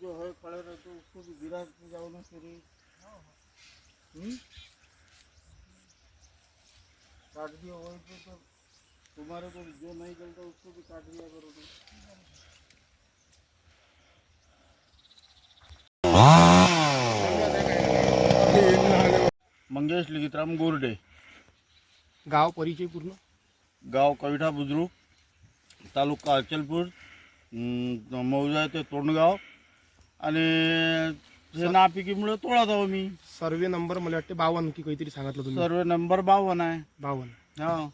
जो है खड़े रहते उसको भी गिरा के जाओ ना फिर? काट दिया वही पे तो तुम्हारे को जो नहीं चलता उसको भी काट दिया करो तुम मंगेश लिखितराम गोरडे. गाव परिचय पूर्ण? गाव कविठा बुद्रुक तालुका अचलपूर मौजा ते तोंडगाव. आणि हे नापिकीमुळे तोळत आहो मी. सर्वे नंबर मला वाटते बावन्न की काहीतरी सांगितलं तुम्ही. सर्व नंबर बावन्न आहे. बावन्न. हा.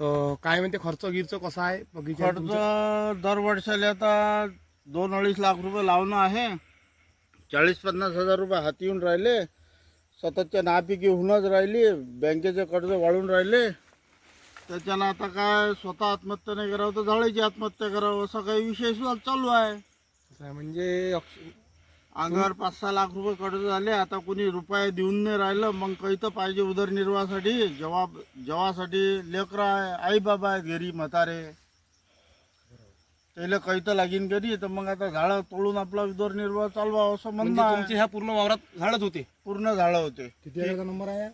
तर काय म्हणते खर्च गिरच कसा आहे? बगीचा खर्च दर वर्षाला आता दोन अडीच लाख रुपये लावणं आहे. चाळीस पन्नास हजार रुपये हाती येऊन राहिले. सततच्या नापिकी होऊनच राहिली. बँकेचे कर्ज वाढून राहिले. त्याच्यानं आता काय स्वतः आत्महत्या नाही करावं तर झाडाची आत्महत्या करावं असा काही विषय सुद्धा चालू आहे. आहे. म्हणजे अंगावर पाच सहा लाख रुपये कर्ज झाले आता कोणी रुपये देऊन नाही राहिलं मग काही तर पाहिजे उदरनिर्वाहासाठी. जवाब जेवासाठी लेकरं आहे आई बाबा आहेत घरी म्हातारे. त्याला काही तर लागीन घरी तर मग आता झाडं तोडून आपला उदरनिर्वाह चालवा असं म्हणजे म्हणणं तुमचे आहे. ह्या पूर्ण वावरात झाडच होते? पूर्ण झाडं होते. किती एकराचा नंबर आहे?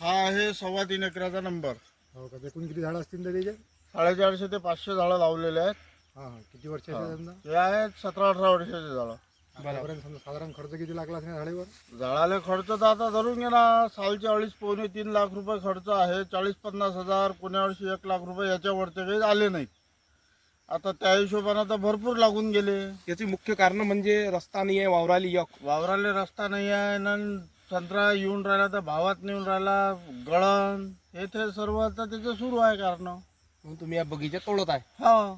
हा आहे सव्वा तीन एकराचा नंबर. हो का? एकूण किती झाडं असतील तर त्याचे साडेचारशे ते पाचशे झाडं लावलेले आहेत. हा हा किती वर्षाचे हा. समजा? आहेत सतरा अठरा वर्षाचे आतापर्यंत समजा साधारण खर्च किती लागला असेल झाडेवर? झाडाला खर्च तर आता धरून घे ना. सालचे अडीच पावणे तीन लाख रुपये खर्च आहे. चाळीस पन्नास हजार कोण्या वर्षी एक लाख रुपये याच्यावरती काही आले नाहीत आता त्या हिशोबानं तर भरपूर लागून गेले. याचे मुख्य कारण म्हणजे रस्ता नाही आहे वावराली एक वावराले रस्ता नाही आहे ना संत्रा येऊन राहिला तर भावात नेऊन राहिला गळण हे ते सर्व आता त्याचं सुरू आहे कारण. तुम्ही या बगीचा तोडत आहे. हा.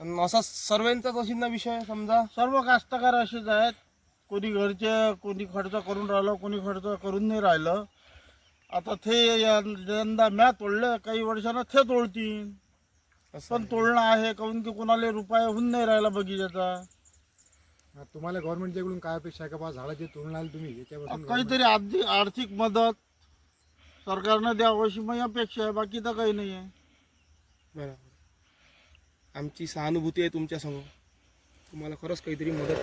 पण असा सर्वांचाच असेल ना विषय समजा. सर्व कास्तकार असेच आहेत. कोणी घरचे कोणी खर्च करून राहिलं कोणी खर्च करून नाही राहिलं. आता ते या- यंदा म्या तोडलं काही वर्षानं ते तोडतील. असं पण तोडणं आहे काऊन की कोणाला रुपये होऊन नाही राहिला बगीचाचा हा, तुम्हाला गव्हर्नमेंटच्याकडून काय अपेक्षा आहे का बा? झाडं जे आले तुम्ही याच्यापासून काहीतरी आर्थिक आर्थिक मदत सरकारनं द्यावं अशी माझी अपेक्षा आहे बाकी तर काही नाही आहे बरोबर आमची सहानुभूती आहे तुमच्यासमोर तुम्हाला खरंच काहीतरी मदत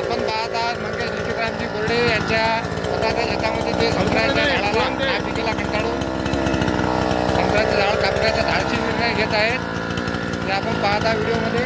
आपण पाहत आहात मंगेश निशिकांतजी बोर्डे यांच्या स्वतःच्या शेतामध्ये जे संत्र्याच्या झाडाला नापिकीला कंटाळून संत्र्याचं झाड कापण्याचा धाडसी निर्णय घेत आहेत. ते आपण पाहता व्हिडिओमध्ये.